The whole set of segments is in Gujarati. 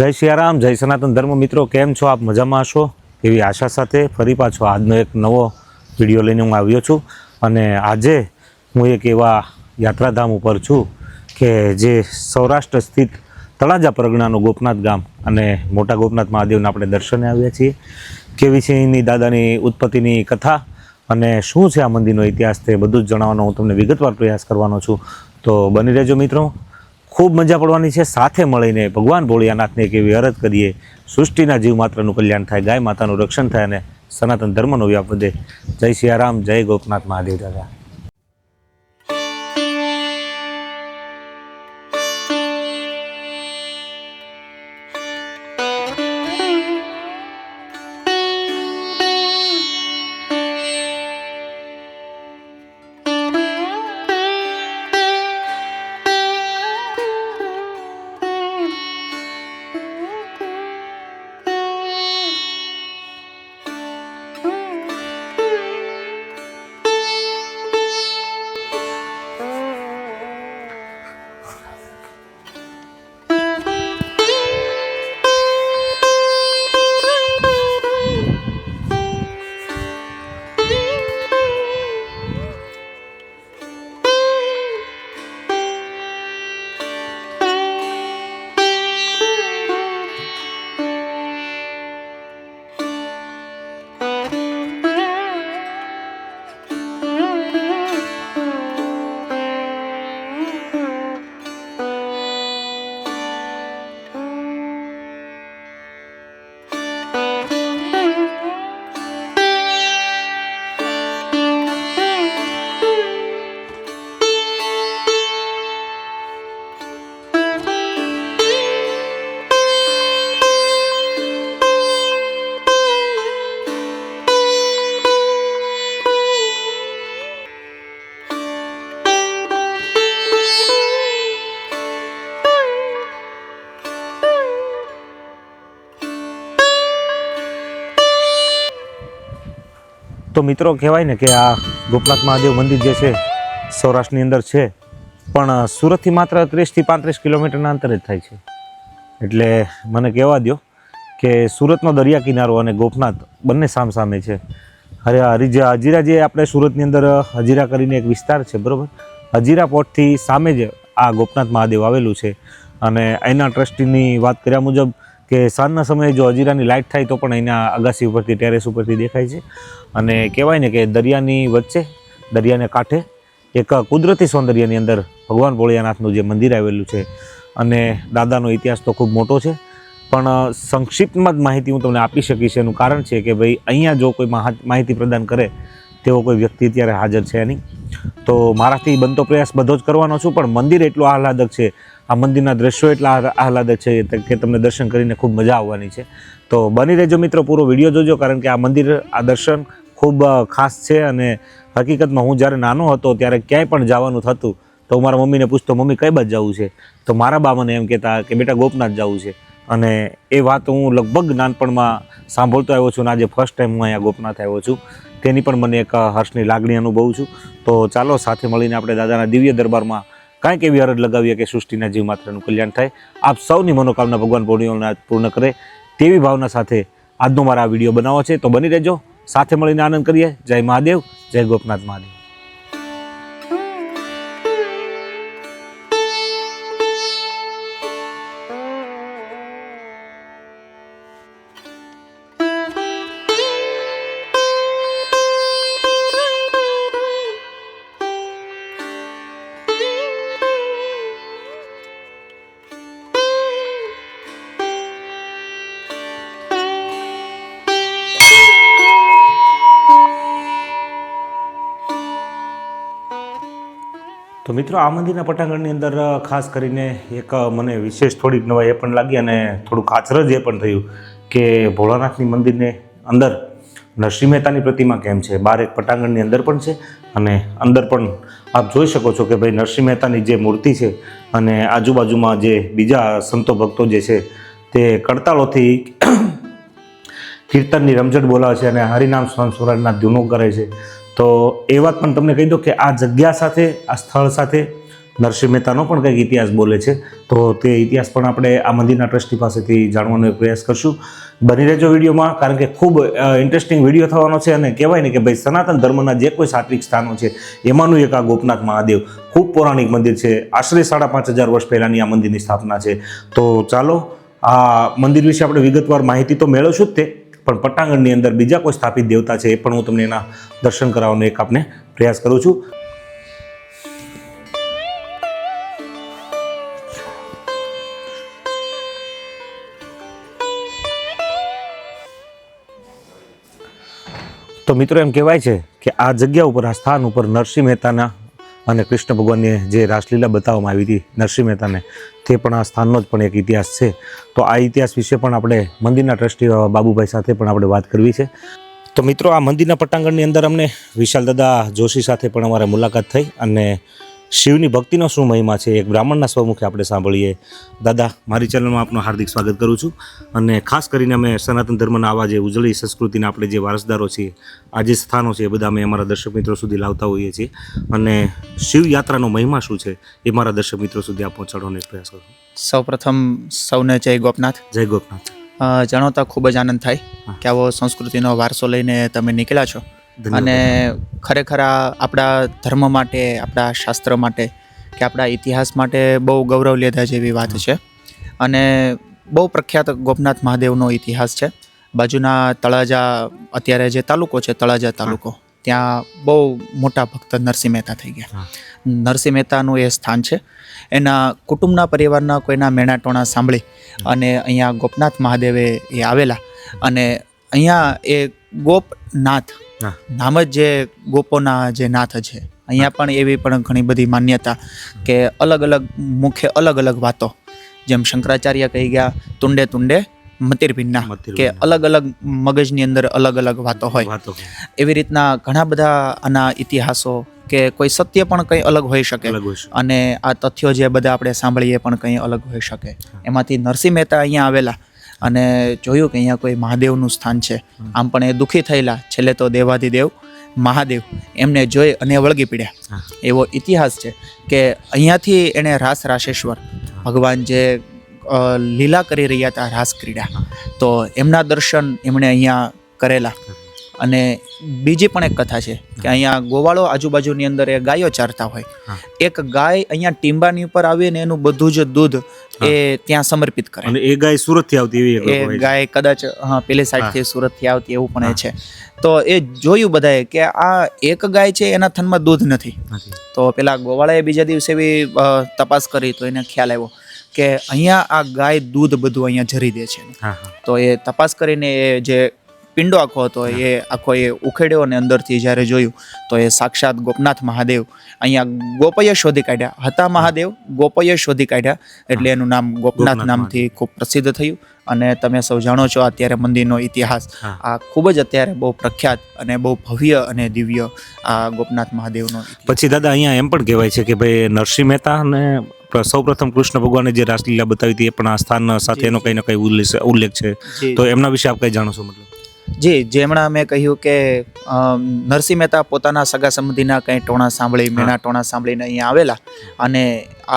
જય સિયારામ, જય સનાતન ધર્મ મિત્રો, કેમ છો આપ મજામાં હશો એવી આશા સાથે ફરી પાછો આજનો એક નવો વીડિયો લઈને હું આવ્યો છું. અને આજે હું એક એવા યાત્રાધામ ઉપર છું કે જે સૌરાષ્ટ્ર સ્થિત તળાજા પરગણાનું ગોપનાથ ગામ અને મોટા ગોપનાથ મહાદેવના આપણે દર્શને આવ્યા છીએ. કેવી છે એની દાદાની ઉત્પત્તિની કથા અને શું છે આ મંદિરનો ઇતિહાસ તે બધું જ જણાવવાનો હું તમને વિગતવાર પ્રયાસ કરવાનો છું. તો બની રહેજો મિત્રો. ખૂબ મજા પડવાની છે. સાથે મળીને ભગવાન ભોળિયાનાથને એક એવી અરજ કરીએ. સૃષ્ટિના જીવ માત્રનું કલ્યાણ થાય, ગાય માતાનું રક્ષણ થાય અને સનાતન ધર્મનો વ્યાપ વધે. જય સિયારામ જય ગોપનાથ મહાદેવ દાદા. તો મિત્રો કહેવાય ને કે આ ગોપનાથ મહાદેવ મંદિર જે છે, સૌરાષ્ટ્રની અંદર છે, પણ સુરતથી માત્ર ત્રીસથી પાંત્રીસ કિલોમીટરના અંતરે જ થાય છે. એટલે મને કહેવા દો કે સુરતનો દરિયા કિનારો અને ગોપનાથ બંને સામસામે છે. અરે હરીજા હજીરા જે આપણે સુરતની અંદર હજીરા કરીને એક વિસ્તાર છે, બરાબર? હજીરા પોર્ટથી સામે જ આ ગોપનાથ મહાદેવ આવેલું છે. અને એના ટ્રસ્ટીની વાત કર્યા મુજબ કે સાંજના સમયે જો હજીરાની લાઇટ થાય તો પણ અહીંના અગાસી ઉપરથી, ટેરેસ ઉપરથી દેખાય છે. અને કહેવાય ને કે દરિયાની વચ્ચે, દરિયાને કાંઠે, એક કુદરતી સૌંદર્યની અંદર ભગવાન ભોળિયાનાથનું જે મંદિર આવેલું છે અને દાદાનો ઇતિહાસ તો ખૂબ મોટો છે. પણ સંક્ષિપ્તમાં જ માહિતી હું તમને આપી શકીશ, એનું કારણ છે કે ભાઈ, અહીંયા જો કોઈ મહા- માહિતી પ્રદાન કરે, તેવો કોઈ વ્યક્તિ અત્યારે હાજર છે નહીં. તો મારાથી બનતો પ્રયાસ બધો જ કરવાનો છું, પણ મંદિર એટલું આહલાદક છે આ મંદિરના દ્રશ્યો એટલા આહલાદક છે કે તમને દર્શન કરીને ખૂબ મજા આવવાની છે. તો બની રહેજો મિત્રો પૂરો વીડિયો જોજો, કારણ કે આ મંદિર, આ દર્શન ખૂબ ખાસ છે અને હકીકતમાં હું જ્યારે નાનો હતો ત્યારે ક્યાંય પણ જવાનું થતું, તો હું મારા મમ્મીને પૂછતો, મમ્મી, કઈ બાજુ જવું છે? તો મારા બા મને એમ કહેતા કે, બેટા, ગોપનાથ જવું છે. અને એ વાત હું લગભગ નાનપણમાં સાંભળતો આવ્યો છું અને આજે ફર્સ્ટ ટાઈમ હું અહીંયા ગોપનાથ આવ્યો છું. તેની પણ મને એક હર્ષની લાગણી અનુભવું છું. તો ચાલો, સાથે મળીને આપણે દાદાના દિવ્ય દરબારમાં કાંઈક એવી અરજ લગાવીએ કે સૃષ્ટિના જીવ માત્રનું કલ્યાણ થાય. આપ સૌની મનોકામના ભગવાન પૂર્ણિમાના પૂર્ણ કરે તેવી ભાવના સાથે આજનો મારા આ વીડિયો બનાવો છે. તો બની રહેજો. સાથે મળીને આનંદ કરીએ. જય મહાદેવ. જય ગોપનાથ મહાદેવ. તો મિત્રો, આ મંદિરના પટાંગણની અંદર ખાસ કરીને એક મને વિશેષ થોડીક નવાઈ એ પણ લાગી અને થોડુંક આચરજ એ પણ થયું કે ભોળાનાથની મંદિરને અંદર નરસિંહ મહેતાની પ્રતિમા કેમ છે? બહાર એક પટાંગણની અંદર પણ છે અને અંદર પણ આપ જોઈ શકો છો કે ભાઈ નરસિંહ મહેતાની જે મૂર્તિ છે અને આજુબાજુમાં જે બીજા સંતો ભક્તો જે છે તે કડતાળોથી કીર્તનની રમઝટ બોલાવે છે અને હરિનામ સ્વામી સ્વરાજના ધૂનો કરે છે. તો એ વાત પણ તમને કહી દો કે આ જગ્યા સાથે, આ સ્થળ સાથે નરસિંહ મહેતાનો પણ કંઈક ઇતિહાસ બોલે છે. તો તે ઇતિહાસ પણ આપણે આ મંદિરના ટ્રસ્ટી પાસેથી જાણવાનો પ્રયાસ કરશું. બની રહેજો વિડીયોમાં, કારણ કે ખૂબ ઇન્ટરેસ્ટિંગ વીડિયો થવાનો છે અને કહેવાય ને કે ભાઈ સનાતન ધર્મના જે કોઈ સાત્વિક સ્થાનો છે, એમાંનું એક આ ગોપનાથ મહાદેવ ખૂબ પૌરાણિક મંદિર છે. આશરે સાડા પાંચ હજાર વર્ષ પહેલાંની આ મંદિરની સ્થાપના છે. તો ચાલો, આ મંદિર વિશે આપણે વિગતવાર માહિતી તો મેળવશું જ તે. પણ પટાંગણની અંદર બીજા કોઈ સ્થાપિત દેવતા છે એ પણ હું તમને એના દર્શન કરાવવાનો એક આપને પ્રયાસ કરું છું. તો મિત્રો એમ કહેવાય છે કે આ જગ્યા ઉપર, આ સ્થાન ઉપર નરસિંહ મહેતાના અને કૃષ્ણ ભગવાનની જે રાસલીલા બતાવવામાં આવી હતી નરસિંહ મહેતાને, તે પણ આ સ્થાનનો જ પણ એક ઇતિહાસ છે. તો આ ઇતિહાસ વિશે પણ આપણે મંદિરના ટ્રસ્ટી બાબુભાઈ સાથે પણ આપણે વાત કરવી છે. તો મિત્રો, આ મંદિરના પટાંગણની અંદર અમને વિશાલ દાદા જોશી સાથે પણ અમારે મુલાકાત થઈ અને શિવની ભક્તિનો શું મહિમા છે એક બ્રાહ્મણના સ્વમુખે આપણે સાંભળીએ. દાદા મારી ચેનલમાં આપનું હાર્દિક સ્વાગત કરું છું અને ખાસ કરીને અમે સનાતન ધર્મના આવા જે ઉજળી સંસ્કૃતિના આપણે જે વારસદારો છીએ આ જે સ્થાનો છે એ બધા અમે અમારા દર્શક મિત્રો સુધી લાવતા હોઈએ છીએ. અને શિવ યાત્રાનો મહિમા શું છે એ મારા દર્શક મિત્રો સુધી આપ પહોંચાડવાનો પ્રયાસ કરું. સૌપ્રથમ સૌને જય ગોપનાથ. જય ગોપનાથ. જાણવતા ખૂબ જ આનંદ થાય કે આવો સંસ્કૃતિનો વારસો લઈને તમે નીકળ્યા છો. અને ખરેખર આ આપણા ધર્મ માટે આપણા શાસ્ત્ર માટે કે આપણા ઇતિહાસ માટે બહુ ગૌરવ લેતા જેવી વાત છે. અને બહુ પ્રખ્યાત ગોપનાથ મહાદેવનો ઇતિહાસ છે. બાજુના તળાજા અત્યારે જે તાલુકો છે તળાજા તાલુકો ત્યાં બહુ મોટા ભક્ત નરસિંહ મહેતા થઈ ગયા. નરસિંહ મહેતાનું એ સ્થાન છે. એના કુટુંબના પરિવારના કોઈના મેણાટોણા સાંભળી અને અહીંયા ગોપનાથ મહાદેવે એ આવેલા. અને અહીંયા એ ગોપનાથ. નામ જ જે ગોપોના જે નાથ છે અહીંયા પણ એવી પણ ઘણી બધી માન્યતા કે અલગ અલગ મુખ્ય અલગ અલગ વાતો જેમ શંકરાચાર્ય કહી ગયા તુંડે તુંડે મતિરભિન્ના કે અલગ અલગ મગજની અંદર અલગ અલગ વાતો હોય. એવી રીતના ઘણા બધા આના ઇતિહાસો કે કોઈ સત્ય પણ કંઈ અલગ હોઈ શકે અને આ તથ્યો જે બધા આપણે સાંભળીએ પણ કંઈ અલગ હોઈ શકે. એમાંથી નરસિંહ મહેતા અહીંયા આવેલા. અને જોયું કે અહીંયા કોઈ મહાદેવનું સ્થાન છે. આમ પણ એ દુઃખી થયેલા. છેલ્લે તો દેવાધિદેવ મહાદેવ એમને જોઈ અને વળગી પડ્યા. એવો ઇતિહાસ છે કે અહીંયાથી એણે રાસ રાસેશ્વર ભગવાન જે લીલા કરી રહ્યા હતા રાસ ક્રીડા તો એમના દર્શન એમણે અહીંયા કરેલા. અને બીજી પણ એક કથા છે કે અહીંયા ગોવાળો આજુબાજુની અંદર એ ગાયો ચારતા હોય. એક ગાય અહીંયા ટીંબાની ઉપર આવીને એનું બધું જ દૂધ એ ત્યાં સમર્પિત કરે. અને એ ગાય સુરતથી આવતી એવી એ. ગાય કદાચ હા પેલી સાઈડથી સુરતથી આવતી એવું પણ એ છે. તો એ જોયું બધાએ કે આ એક ગાય છે એના થનમાં દૂધ નથી. તો પેલા ગોવાળાએ બીજા દિવસે બી તપાસ કરી તો એને ખ્યાલ આવ્યો કે અહીંયા આ ગાય દૂધ બધું અહીંયા જરી દે છે. તો એ તપાસ કરીને એ જે પિંડો આખો હતો એ આખો એ ઉખેડ્યો અને અંદરથી જ્યારે જોયું તો એ સાક્ષાત ગોપનાથ મહાદેવ અહીંયા ગોપય શોધી કાઢ્યા. હતા મહાદેવ ગોપય શોધી કાઢ્યા એટલે એનું નામ ગોપનાથ નામથી ખૂબ પ્રસિદ્ધ થયું અને તમે સૌ જાણો છો અત્યારે મંદિરનો ઇતિહાસ. આ ખૂબ જ અત્યારે બહુ પ્રખ્યાત અને બહુ ભવ્ય અને દિવ્ય આ ગોપનાથ મહાદેવનો પછી દાદા અહીંયા એમ પણ કહેવાય છે કે ભાઈ નરસિંહ મહેતા અને સૌ પ્રથમ કૃષ્ણ ભગવાને જે રાસલીલા બતાવી હતી એ પણ આ સ્થાન સાથે એનો કંઈ ને કંઈ ઉલ્લેખ ઉલ્લેખ છે. તો એમના વિશે આપ કંઈ જાણો છો મતલબ? જી જેમણા મેં કહ્યું કે નરસિંહ મહેતા પોતાના સગા સંબંધીના કંઈ ટોણા સાંભળી મેના ટોણા સાંભળીને અહીંયા આવેલા અને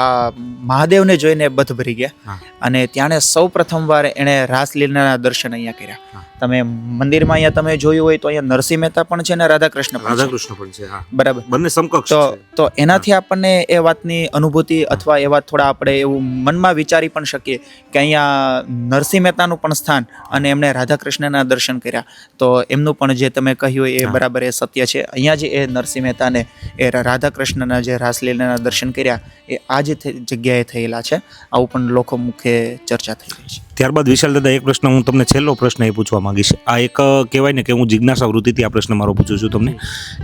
આ મહાદેવને જોઈને બધ ભરી ગયા. અને ત્યાંને સૌ પ્રથમવાર એણે રાસલીલાના દર્શન અહીંયા કર્યા. તમે મંદિરમાં અહીંયા તમે જોયું હોય તો અહીંયા નરસિંહ મહેતા પણ છે ને રાધાકૃષ્ણ રાધાકૃષ્ણ પણ છે બરાબર. બંને સમકક્ષ તો તો એનાથી આપણને એ વાતની અનુભૂતિ અથવા એ વાત થોડા આપણે એવું મનમાં વિચારી પણ શકીએ કે અહીંયા નરસિંહ મહેતાનું પણ સ્થાન અને એમણે રાધાકૃષ્ણના દર્શન કર્યા. તો એમનું પણ જે તમે કહ્યું એ બરાબર એ સત્ય છે. અહીંયા જે એ નરસિંહ મહેતાને એ રાધાકૃષ્ણના જે રાસલીલાના દર્શન કર્યા એ આ જ થે- જગ્યાએ થયેલા છે. આવું પણ લોકો મુખે ચર્ચા થઈ રહી છે. ત્યારબાદ વિશાલ દાદા, એક પ્રશ્ન હું તમને છેલ્લો પ્રશ્ન એ પૂછવા માંગીશ. આ એક કહેવાય ને કે હું જિજ્ઞાસા વૃત્તિથી આ પ્રશ્ન મારો પૂછું છું તમને,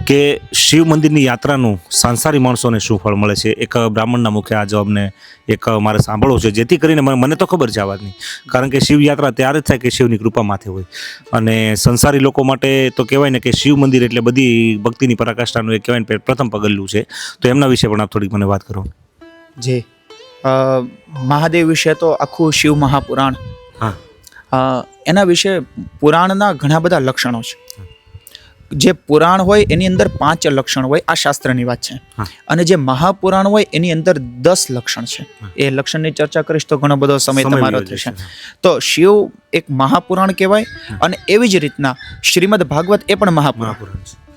કે શિવ મંદિરની યાત્રાનું સાંસારી માણસોને શું ફળ મળે છે? એક બ્રાહ્મણના મુખે આ જવાબને એક મારે સાંભળવો છે. જેથી કરીને મને તો ખબર છે આ વાતની. કારણ કે શિવ યાત્રા ત્યારે જ થાય કે શિવની કૃપા માથે હોય. અને સંસારી લોકો માટે તો કહેવાય ને કે શિવ મંદિર એટલે બધી ભક્તિની પરાકાષ્ઠાનું એક કહેવાય ને પ્રથમ પગલું છે. તો એમના વિશે પણ આપ થોડીક મને વાત કરો. જી. મહાદેવ વિશે તો આખું શિવ મહાપુરાણ. હા. એના વિશે પુરાણના ઘણા બધા લક્ષણો છે. જે પુરાણ હોય એની અંદર પાંચ લક્ષણ હોય આ શાસ્ત્રની વાત છે. અને જે મહાપુરાણ હોય એની અંદર દસ લક્ષણ છે. એ લક્ષણની ચર્ચા કરીશ તો ઘણો બધો સમય તમારો થશે. તો શિવ એક મહાપુરાણ કહેવાય અને એવી જ રીતના શ્રીમદ ભાગવત એ પણ મહાપુરાણ છે.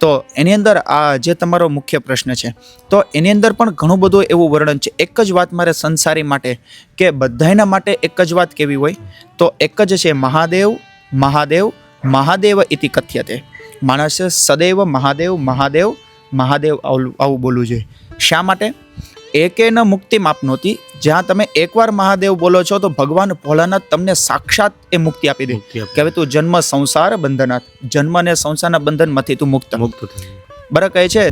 તો એની અંદર આ જે તમારો મુખ્ય પ્રશ્ન છે, તો એની અંદર પણ ઘણું બધું એવું વર્ણન છે. એક જ વાત મારે સંસારી માટે કે બધાયના માટે એક જ વાત કેવી હોય? તો એક જ છે મહાદેવ મહાદેવ મહાદેવ ઇતિ કથ્યતે. માણસે સદૈવ મહાદેવ મહાદેવ મહાદેવ આવું બોલવું જોઈએ. શા માટે? એકે ન મુક્તિ માપનોતી જ્યાં તમે એકવાર મહાદેવ બોલો છો તો ભગવાન ભોળાનાથ તમને સાક્ષાત એ મુક્તિ આપી દે. કે હવે તું જન્મ સંસાર બંધનાથ. જન્મ અને સંસારના બંધનમાંથી તું મુક્ત. મુક્ત બરા કહે છે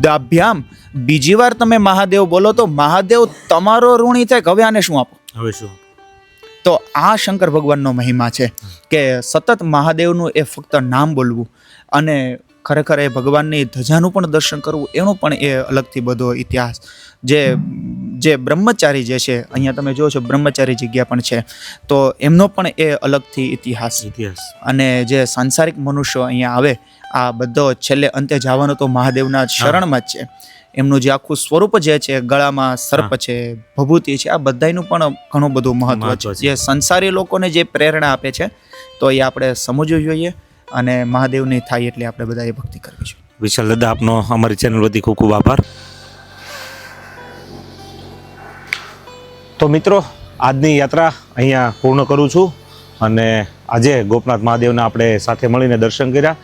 દાભ્યામ બીજી વાર તમે મહાદેવ બોલો તો મહાદેવ તમારો ઋણી થાય કે હવે આને શું આપો? હવે શું તો આ શંકર ભગવાનનો મહિમા છે કે સતત મહાદેવનું એ ફક્ત નામ બોલવું અને ખરેખર એ ભગવાનની ધજાનું પણ દર્શન કરવું એનો પણ એ અલગથી બધો ઇતિહાસ. જે જે બ્રહ્મચારી જે છે અહીંયા તમે જો છો બ્રહ્મચારી જગ્યા પણ છે. તો એમનો પણ એ અલગથી ઇતિહાસ. ઇતિહાસ. અને જે સાંસારિક મનુષ્યો અહીંયા આવે આ બધો છેલ્લે અંતે જવાનો તો મહાદેવના શરણમાં જ છે. એમનું જે આખું સ્વરૂપ જે છે ગળામાં સર્પ છે ભભૂતિ છે આ બધાયનું પણ ઘણું બધું મહત્વ છે. જે સંસારી લોકોને જે પ્રેરણા આપે છે તો એ આપણે સમજવું જોઈએ અને મહાદેવની થાય એટલે આપણે બધાએ ભક્તિ કરવી જોઈએ. વિશાલ દાદા આપનો અમારી ચેનલ વતી ખૂબ ખૂબ આભાર. તો મિત્રો, આજની યાત્રા અહીંયા પૂર્ણ કરું છું અને આજે ગોપનાથ મહાદેવના આપણે સાથે મળીને દર્શન કર્યા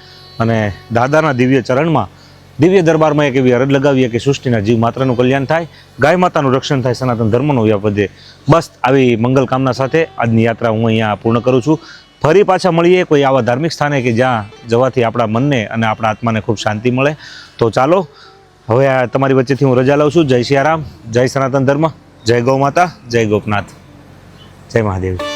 અને દાદાના દિવ્ય ચરણમાં, દિવ્ય દરબારમાં એક એવી અરજ લગાવીએ કે સૃષ્ટિના જીવ માત્રનું કલ્યાણ થાય, ગાય માતાનું રક્ષણ થાય, સનાતન ધર્મનો વ્યાપ વધે. બસ આવી મંગલ કામના સાથે આજની યાત્રા હું અહીંયા પૂર્ણ કરું છું. ફરી પાછા મળીએ કોઈ આવા ધાર્મિક સ્થાને કે જ્યાં જવાથી આપણા મનને અને આપણા આત્માને ખૂબ શાંતિ મળે. તો ચાલો, હવે તમારી વચ્ચેથી હું રજા લઉં છું. જય સિયારામ જય સનાતન ધર્મ. જય ગૌ માતા જય ગોપનાથ. જય મહાદેવ.